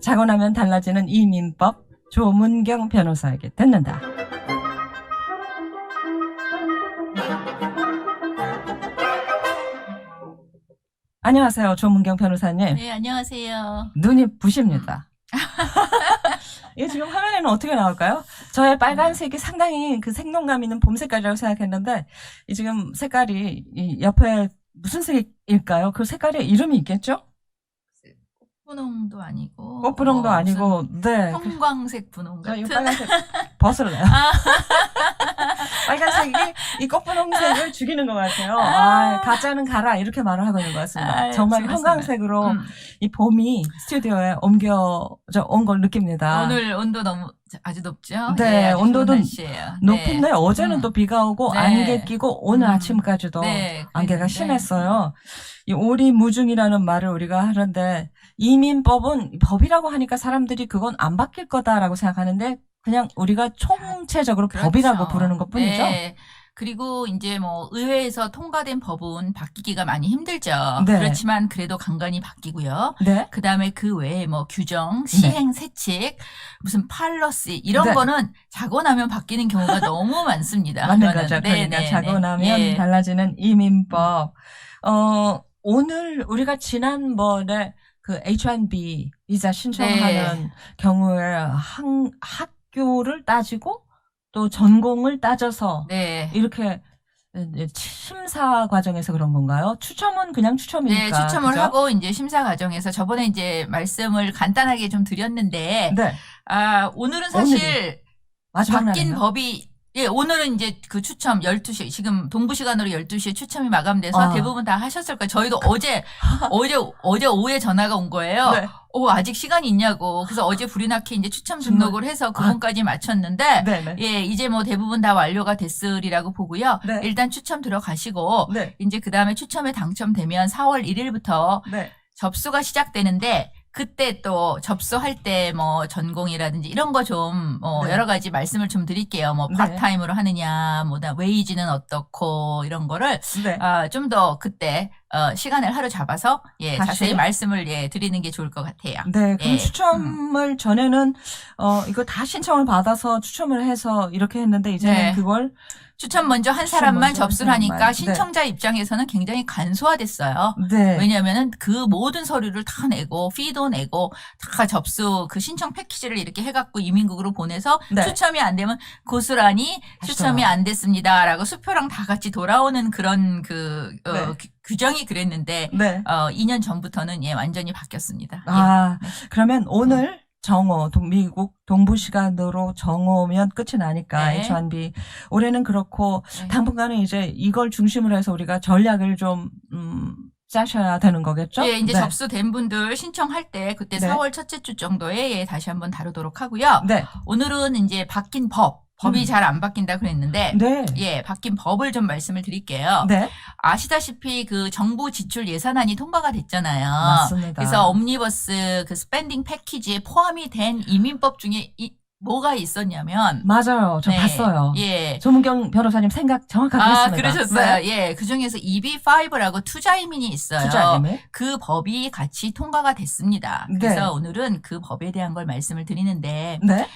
자고 나면 달라지는 이 민법 조문경 변호사에게 듣는다. 안녕하세요. 조문경 변호사님. 네, 안녕하세요. 눈이 부십니다. 이게 지금 화면에는 어떻게 나올까요? 저의 빨간색이 상당히 그 생동감 있는 봄 색깔이라고 생각했는데, 이 지금 색깔이 이 옆에 무슨 색일까요? 그 색깔에 이름이 있겠죠? 분홍도 아니고. 꽃분홍도 뭐 아니고, 네. 형광색 분홍 저 같은. 이 빨간색 벗을래요. 빨간색이 이 꽃분홍색을 죽이는 것 같아요. 아, 가짜는 가라 이렇게 말을 하고 있는 것 같습니다. 아, 정말. 형광색으로 음, 이 봄이 스튜디오에 옮겨져 온 걸 느낍니다. 오늘 온도 너무 아주 높죠? 네, 예, 아주 온도도 좋은 날씨예요. 높은데 어제는 음. 또 비가 오고 네. 안개 끼고 오늘 음. 아침까지도 네, 안개가 그랬는데. 심했어요. 이 오리무중이라는 말을 우리가 하는데 이민법은 법이라고 하니까 사람들이 그건 안 바뀔 거다라고 생각하는데 그냥 우리가 총체적으로 그렇죠. 법이라고 부르는 것 뿐이죠. 네. 그리고 이제 뭐 의회에서 통과된 법은 바뀌기가 많이 힘들죠. 네. 그렇지만 그래도 간간히 바뀌고요. 네. 그 다음에 그 외에 뭐 규정, 시행, 세칙, 무슨 팔러시 이런 네. 거는 자고 나면 바뀌는 경우가 너무 많습니다. 맞는. 거죠. 네, 그러니까 네, 자고 네. 나면 예. 달라지는 이민법. 어, 오늘 우리가 지난번에 그 H1B 비자 신청하는 네. 경우에 한, 학교를 따지고 또 전공을 따져서 네. 이렇게 심사 과정에서 그런 건가요? 추첨은 그냥 추첨이니까. 네, 추첨을 그죠? 하고 이제 심사 과정에서 저번에 이제 말씀을 간단하게 좀 드렸는데 네. 아, 오늘은 사실 마지막 바뀐 날인가? 법이 예, 오늘은 이제 그 추첨 12시, 지금 동부 시간으로 12시에 추첨이 마감돼서 아. 대부분 다 하셨을 거예요. 저희도 어제, 어제, 어제 오후에 전화가 온 거예요. 네. 오, 아직 시간이 있냐고. 그래서 어제 불이 나게 이제 추첨. 등록을 해서 그분까지 마쳤는데, 네, 네. 예, 이제 뭐 대부분 다 완료가 됐으리라고 보고요. 네. 일단 추첨 들어가시고, 네. 이제 그 다음에 추첨에 당첨되면 4월 1일부터 네. 접수가 시작되는데, 그때 또 접수할 때 뭐 전공이라든지 이런 거 좀 뭐 네. 여러 가지 말씀을 좀 드릴게요. 뭐 네. 파트타임으로 하느냐, 뭐다 웨이지는 어떻고 이런 거를 네. 아, 좀 더 그때 어, 시간을 하루 잡아서 예, 다시? 자세히 말씀을 예, 드리는 게 좋을 것 같아요. 네, 그럼 예. 추첨을 전에는 어 이거 다 신청을 받아서 추첨을 해서 이렇게 했는데 이제는 네. 그걸 추첨 먼저 한 사람만 먼저 한 접수를 하니까 사람만. 네. 신청자 입장에서는 굉장히 간소화됐어요. 네. 왜냐면은 그 모든 서류를 다 내고 피도 내고 다 접수 그 신청 패키지를 이렇게 해갖고 이민국으로 보내서 네. 추첨이 안 되면 고스란히 다시 추첨이 돌아와. 안 됐습니다라고 수표랑 다 같이 돌아오는 그런 그 어, 네. 규- 규정이 그랬는데 네. 어 2년 전부터는 예 완전히 바뀌었습니다. 예. 아, 그러면 오늘 정오, 동, 미국 동부 시간으로 정오면 끝이 나니까 네. H1B 올해는 그렇고 네. 당분간은 이제 이걸 중심으로 해서 우리가 전략을 좀 음, 짜셔야 되는 거겠죠? 예, 이제 네. 접수된 분들 신청할 때 그때 네. 4월 첫째 주 정도에 예, 다시 한번 다루도록 하고요. 네. 오늘은 이제 바뀐 법, 법이 음. 잘안 바뀐다 그랬는데 네. 예, 바뀐 법을 좀 말씀을 드릴게요. 네. 아시다시피 그 정부 지출 예산안이 통과가 됐잖아요. 맞습니다. 그래서 옴니버스 그 스pen딩 패키지에 포함이 된 이민법 중에 이, 뭐가 있었냐면 맞아요. 저 네, 봤어요. 예. 조문경 변호사님 생각 정확하게 아, 했습니다. 그러셨어요. 네. 예. 그 중에서 EB5라고 투자 이민이 있어요. 투자 이민. 그 법이 같이 통과가 됐습니다. 네. 그래서 오늘은 그 법에 대한 걸 말씀을 드리는데, 네.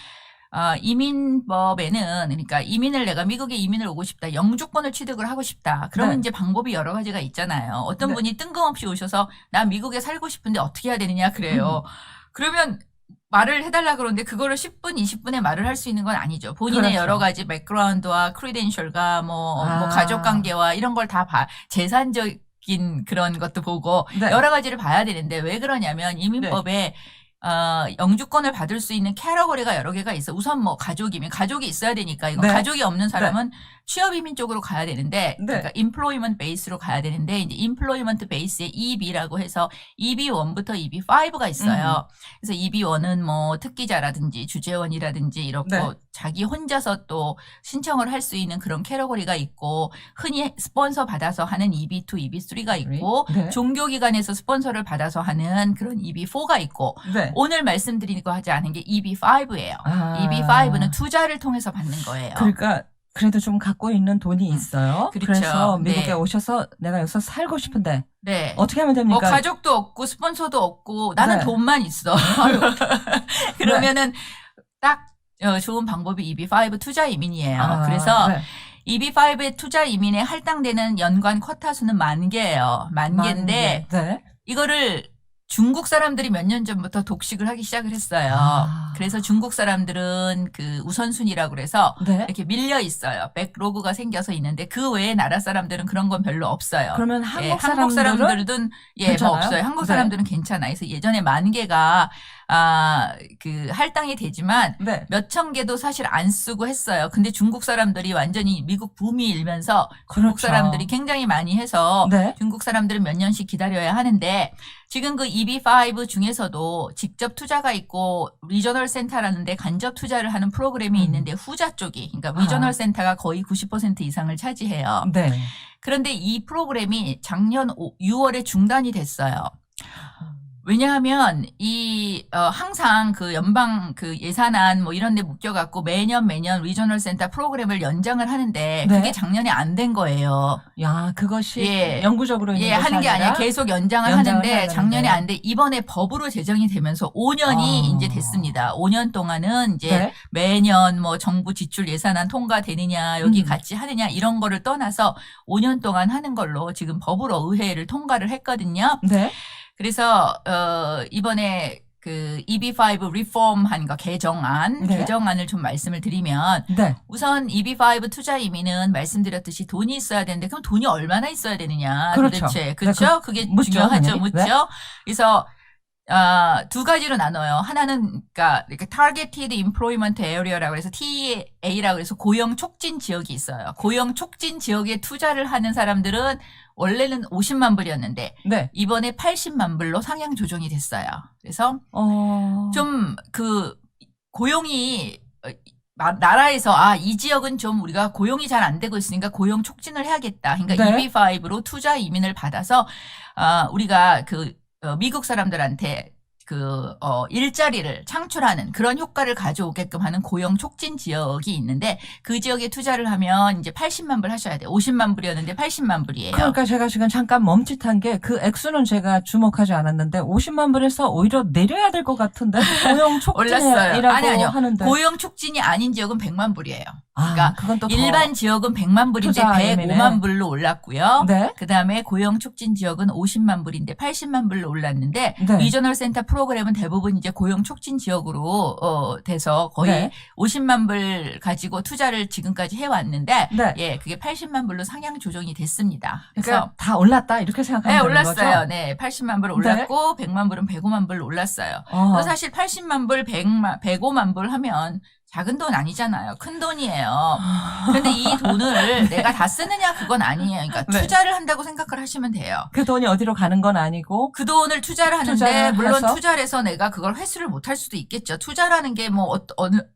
어, 이민법에는, 그러니까 이민을 내가 미국에 이민을 오고 싶다, 영주권을 취득을 하고 싶다. 그러면 네. 이제 방법이 여러 가지가 있잖아요. 어떤 네. 분이 뜬금없이 오셔서 나 미국에 살고 싶은데 어떻게 해야 되느냐 그래요. 음. 그러면 말을 해달라 그러는데 그거를 10분, 20분에 말을 할 수 있는 건 아니죠. 본인의 그렇죠. 여러 가지 백그라운드와 크리덴셜과 뭐, 아. 뭐 가족 관계와 이런 걸 다 봐, 재산적 인 그런 것도 보고 네. 여러 가지를 봐야 되는데 왜 그러냐면 이민법에 어, 영주권을 받을 수 있는 캐러거리가 여러 개가 있어. 우선 뭐 가족이면 가족이 있어야 되니까 이거 네. 가족이 없는 사람은 취업 이민 쪽으로 가야 되는데 네. 그러니까 employment base로 가야 되는데 이제 employment base에 EB라고 해서 EB1부터 EB5가 있어요. 그래서 EB1은 뭐 특기자라든지 주재원이라든지 이렇고 네. 자기 혼자서 또 신청을 할 수 있는 그런 캐러거리가 있고 흔히 스폰서 받아서 하는 EB2, EB3가 있고 네. 종교기관에서 스폰서를 받아서 하는 그런 EB4가 있고 네. 오늘 말씀드리고 하지 않은 게 EB5예요. 아. EB5는 투자를 통해서 받는 거예요. 그러니까 그래도 좀 갖고 있는 돈이 있어요. 그렇죠. 그래서 미국에 네. 오셔서 내가 여기서 살고 싶은데 네. 어떻게 하면 뭐 됩니까? 가족도 없고 스폰서도 없고 나는 네. 돈만 있어. 그러면은 딱 어, 좋은 방법이 EB5 투자 이민이에요. 아, 그래서 네. EB5의 투자 이민에 할당되는 연간 쿼타 수는 만 개예요. 만 개인데 만 개. 네. 이거를 중국 사람들이 몇 년 전부터 독식을 하기 시작을 했어요. 아. 그래서 중국 사람들은 그 우선순위라고 그래서 네. 이렇게 밀려 있어요. 백로그가 생겨서 있는데 그 외에 나라 사람들은 그런 건 별로 없어요. 그러면 예, 한국 한국 사람들은 사람들은 예, 괜찮아요? 뭐 없어요. 한국 네. 사람들은 괜찮아요. 그래서 예전에 만 개가 아, 그 할당이 되지만 네. 몇천 개도 사실 안 쓰고 했어요. 근데 중국 사람들이 완전히 미국 붐이 일면서 중국 그렇죠. 사람들이 굉장히 많이 해서 네. 중국 사람들은 몇 년씩 기다려야 하는데 지금 그 EB5 중에서도 직접 투자가 있고 리저널 센터라는 데 간접 투자를 하는 프로그램이 음. 있는데 후자 쪽이 그러니까 아. 리저널 센터가 거의 90% 이상을 차지해요. 네. 그런데 이 프로그램이 작년 6월에 중단이 됐어요. 왜냐하면 이 어, 항상 그 연방 그 예산안 뭐 이런 데 묶여 갖고 매년 매년 리저널 센터 프로그램을 연장을 하는데 네. 그게 작년에 안 된 거예요. 야, 그것이 예. 영구적으로 예, 하는 게 아니라 계속 연장을, 연장을 하는데 작년에. 안 돼. 이번에 법으로 제정이 되면서 5년이 아. 이제 됐습니다. 5년 동안은 이제 네. 매년 뭐 정부 지출 예산안 통과되느냐 여기 음. 같이 하느냐 이런 거를 떠나서 5년 동안 하는 걸로 지금 법으로 의회를 통과를 했거든요. 네. 그래서 어 이번에 그 EB5 리폼한 거 개정안 네. 개정안을 좀 말씀을 드리면 네. 우선 EB5 투자 이민은 말씀드렸듯이 돈이 있어야 되는데 그럼 돈이 얼마나 있어야 되느냐 그렇죠. 도대체 네, 그렇죠? 그- 그게 묻죠, 중요하죠. 묻죠. 네. 그래서 아, 두 가지로 나눠요. 하나는 그러니까 이렇게 Targeted Employment Area라고 해서 TA라고 해서 고용 촉진 지역이 있어요. 고용 촉진 지역에 투자를 하는 사람들은 원래는 50만 불이었는데 네. 이번에 80만 불로 상향 조정이 됐어요. 그래서 어. 좀 그 고용이 어, 나- 나라에서 아 이 지역은 좀 우리가 고용이 잘 안 되고 있으니까 고용 촉진을 해야겠다. 그러니까 네. EB5로 투자 이민을 받아서 아 우리가 그 어, 미국 사람들한테 그, 어, 일자리를 창출하는 그런 효과를 가져오게끔 하는 고용 촉진 지역이 있는데 그 지역에 투자를 하면 이제 80만 불 하셔야 돼요. 50만 불이었는데 80만 불이에요. 그러니까 제가 지금 잠깐 멈칫한 게 그 액수는 제가 주목하지 않았는데 50만 불에서 오히려 내려야 될 것 같은데 고용. 촉진이라고 아니, 아니요. 하는데 고용 촉진이 아닌 지역은 100만 불이에요. 아, 그러니까 더- 일반 지역은 100만 불인데 투자 예민해. 105만 불로 올랐고요. 네. 그 다음에 고용 촉진 지역은 50만 불인데 80만 불로 올랐는데 네. 리저널 센터 프로그램은 대부분 이제 고용 촉진 지역으로 어, 돼서 거의 네. 50만 불 가지고 투자를 지금까지 해 왔는데 네. 예 그게 80만 불로 상향 조정이 됐습니다. 그래서 그러니까 다 올랐다 이렇게 생각하면 네, 올랐어요. 거죠? 네, 80만 불 올랐고 100만 불은 105만 불 올랐어요. 어. 사실 80만 불, 100만, 105만 불 하면 작은 돈 아니잖아요. 큰 돈이에요. 근데 이 돈을 내가 다 쓰느냐 그건 아니에요. 그러니까 네. 투자를 한다고 생각을 하시면 돼요. 그 돈이 어디로 가는 건 아니고 그 돈을 투자를 하는데 투자를 물론 해서? 투자를 해서 내가 그걸 회수를 못 할 수도 있겠죠. 투자라는 게 뭐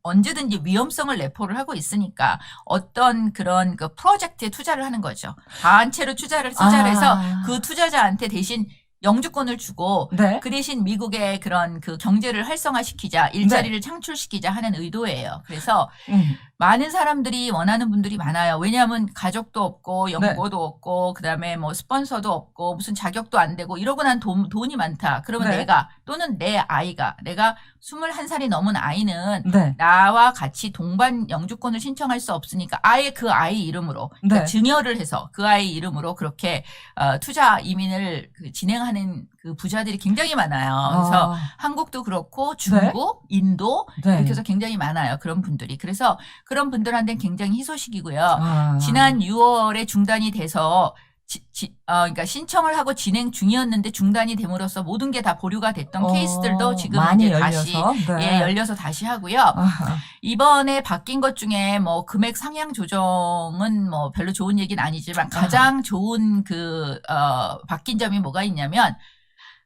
언제든지 위험성을 내포를 하고 있으니까 어떤 그런 그 프로젝트에 투자를 하는 거죠. 단체로 투자를 투자를 아. 해서 그 투자자한테 대신 영주권을 주고 네. 그 대신 미국의 그런 그 경제를 활성화시키자, 일자리를 창출시키자 하는 의도예요. 그래서 음. 많은 사람들이 원하는 분들이 많아요. 왜냐하면 가족도 없고 네. 연고도 없고 그다음에 뭐 스폰서도 없고 무슨 자격도 안 되고 이러고 난 돈, 돈이 많다. 그러면 네. 내가 또는 내 아이가 내가 21살이 넘은 아이는 네. 나와 같이 동반 영주권을 신청할 수 없으니까 아예 그 아이 이름으로 그러니까 네. 증여를 해서 그 아이 이름으로 그렇게 어, 투자 이민을 그 진행하는 그 부자들이 굉장히 많아요. 그래서 어. 한국도 그렇고 중국, 인도 네. 이렇게 해서 굉장히 많아요. 그런 분들이. 그래서 그런 분들한테는 굉장히 희소식이고요. 아. 지난 6월에 중단이 돼서 지, 지- 어, 그러니까 신청을 하고 진행 중이었는데 중단이 됨으로써 모든 게 다 보류가 됐던 어, 케이스들도 지금 이제 다시 네. 예, 열려서 다시 하고요. 아하. 이번에 바뀐 것 중에 뭐 금액 상향 조정은 뭐 별로 좋은 얘기는 아니지만 가장 좋은 그, 어, 바뀐 점이 뭐가 있냐면,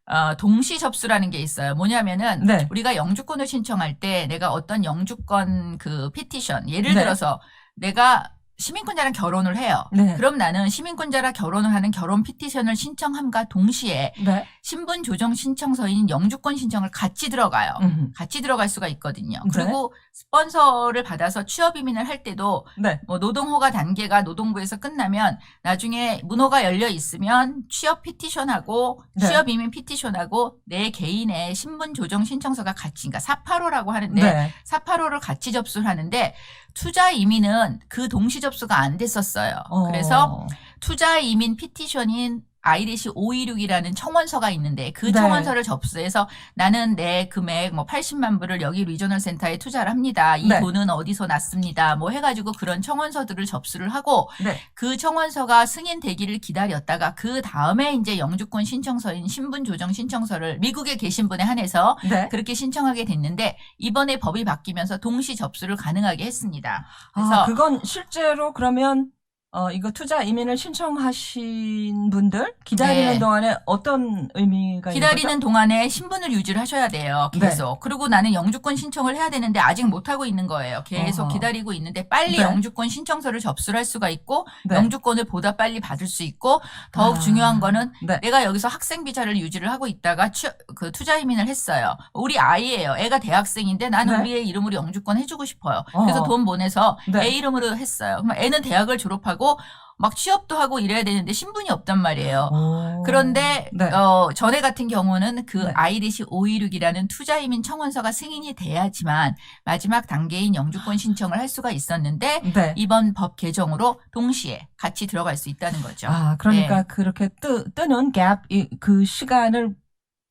어, 동시 접수라는 게 있어요. 뭐냐면은, 네. 우리가 영주권을 신청할 때 내가 어떤 영주권 그 피티션, 예를 네. 들어서 내가 시민권자랑 결혼을 해요. 네. 그럼 나는 시민권자랑 결혼을 하는 결혼 피티션을 신청함과 동시에 네. 신분 조정 신청서인 영주권 신청을 같이 들어가요. 음. 같이 들어갈 수가 있거든요. 네. 그리고 스폰서를 받아서 취업 이민을 할 때도 네. 뭐 노동 허가 단계가 노동부에서 끝나면 나중에 문호가 열려 있으면 취업 피티션하고 네. 취업 이민 피티션하고 내 개인의 신분 조정 신청서가 같이 그러니까 485라고 하는데 네. 485를 같이 접수를 하는데 투자 이민은 그 동시 접수가 안 됐었어요. 어. 그래서 투자 이민 피티션인 아이리시 526이라는 청원서가 있는데 그 네. 청원서를 접수해서 나는 내 금액 뭐 80만 불을 여기 리저널 센터에 투자를 합니다. 이 네. 돈은 어디서 났습니다. 뭐 해가지고 그런 청원서들을 접수를 하고 네. 그 청원서가 승인 되기를 기다렸다가 그 다음에 이제 영주권 신청서인 신분 조정 신청서를 미국에 계신 분에 한해서 네. 그렇게 신청하게 됐는데 이번에 법이 바뀌면서 동시 접수를 가능하게 했습니다. 그래서 아, 그건 실제로 그러면 어, 이거 투자 이민을 신청하신 분들 기다리는 네. 동안에 어떤 의미가 있는 기다리는 동안에 신분을 유지를 하셔야 돼요. 네. 계속. 그리고 나는 영주권 신청을 해야 되는데 아직 못 하고 있는 거예요. 계속 어허. 기다리고 있는데 빨리 네. 영주권 신청서를 접수를 할 수가 있고 네. 영주권을 보다 빨리 받을 수 있고 더욱 아, 중요한 거는 네. 내가 여기서 학생 비자를 유지를 하고 있다가 취, 그 투자 이민을 했어요. 우리 아이예요. 애가 대학생인데 나는 네. 우리 애 이름으로 영주권 해주고 싶어요. 그래서 어. 돈 보내서 네. 애 이름으로 했어요. 그럼 애는 대학을 졸업하고 막 취업도 하고 이래야 되는데 신분이 없단 말이에요. 오. 그런데 네. 어, 전에 같은 경우는 그 네. 아이리시 526이라는 투자이민 청원서가 승인이 돼야지만 마지막 단계인 영주권 신청을 할 수가 있었는데 네. 이번 법 개정으로 동시에 같이 들어갈 수 있다는 거죠. 아, 그러니까 네. 그렇게 뜨, 뜨는 갭, 이, 그 시간을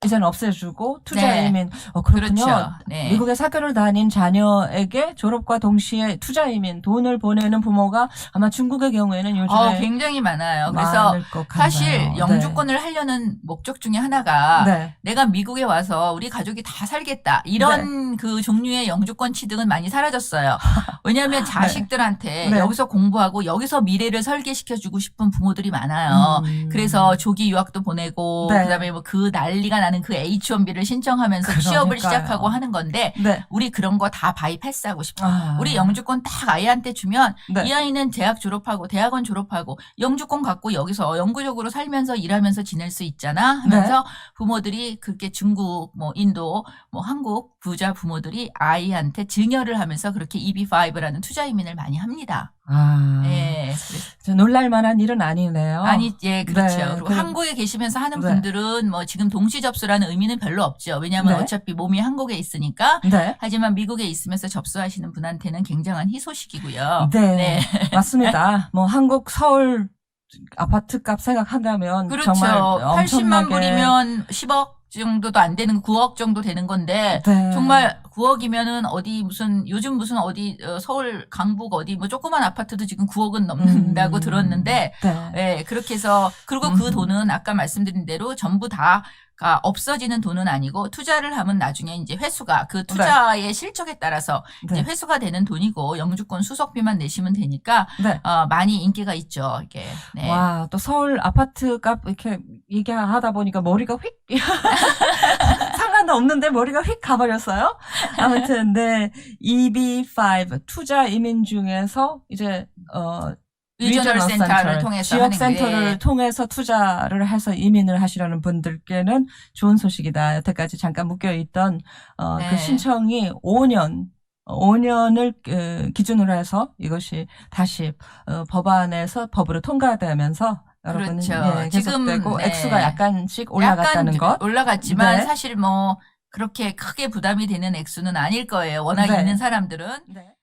이제는 없애주고 투자 네. 이민, 어, 그렇군요. 그렇죠. 네. 미국에 사교를 다닌 자녀에게 졸업과 동시에 투자 이민 돈을 보내는 부모가 아마 중국의 경우에는 요즘에 어, 굉장히 많아요. 그래서. 사실 영주권을 하려는 목적 중에 하나가 네. 네. 내가 미국에 와서 우리 가족이 다 살겠다. 이런 그 종류의 영주권 취득은 많이 사라졌어요. 왜냐하면 자식들한테 네. 여기서 공부하고 여기서 미래를 설계시켜주고 싶은 부모들이 많아요. 음. 그래서 조기 유학도 보내고 네. 그다음에 뭐 그 난리가 나는 그 H1B를 신청하면서 취업을 그러니까요. 시작하고 하는 건데 네. 우리 그런 거 다 바이 패스하고 싶어. 아. 우리 영주권 딱 아이한테 주면 네. 이 아이는 대학 졸업하고 대학원 졸업하고 영주권 갖고 여기서 영구적으로 살면서 일하면서 지낼 수 있잖아 하면서 네. 부모들이 그렇게 중국 뭐 인도 뭐 한국 부자 부모들이 아이한테 증여를 하면서 그렇게 EB5라는 투자 이민을 많이 합니다. 아. 예. 저 놀랄만한 일은 아니네요. 아니 예 그렇죠. 네, 그리고 그- 한국에 계시면서 하는 네. 분들은 뭐 지금 동시 접수라는 의미는 별로 없죠. 왜냐하면 네. 어차피 몸이 한국에 있으니까. 네. 하지만 미국에 있으면서 접수하시는 분한테는 굉장한 희소식이고요. 네. 맞습니다. 뭐 한국 서울 아파트 값 생각한다면 그렇죠. 정말 80만 엄청나게 불이면 10억 정도도 안 되는 9억 정도 되는 건데 네. 정말 9억이면은 어디 무슨 요즘 무슨 어디 어, 서울 강북 어디 뭐 조그만 아파트도 지금 9억은 넘는다고 음. 들었는데 네. 예, 그렇게 해서 그리고 그 음. 돈은 아까 말씀드린 대로 전부 다가 없어지는 돈은 아니고 투자를 하면 나중에 이제 회수가 그 투자의 실적에 따라서 네. 이제 회수가 되는 돈이고 영주권 수속비만 내시면 되니까 네. 어, 많이 인기가 있죠. 이게. 네. 와, 또 서울 아파트 값 이렇게 얘기하다 보니까 머리가 휙 상관도 없는데 머리가 휙 가버렸어요. 아무튼 네, EB5 투자 이민 중에서 이제 어 리저널 센터를 센터, 통해서 지역 센터를 게 통해서 투자를 해서 이민을 하시려는 분들께는 좋은 소식이다. 여태까지 잠깐 묶여 있던 어, 네. 그 신청이 5년 5년을 그, 기준으로 해서 이것이 다시 어, 법안에서 법으로 통과되면서 여러분 그렇죠. 예, 지금, 계속되고 네. 액수가 약간씩 올라갔다는 약간 것. 올라갔지만 네. 사실 뭐 그렇게 크게 부담이 되는 액수는 아닐 거예요. 워낙 네. 있는 사람들은. 네.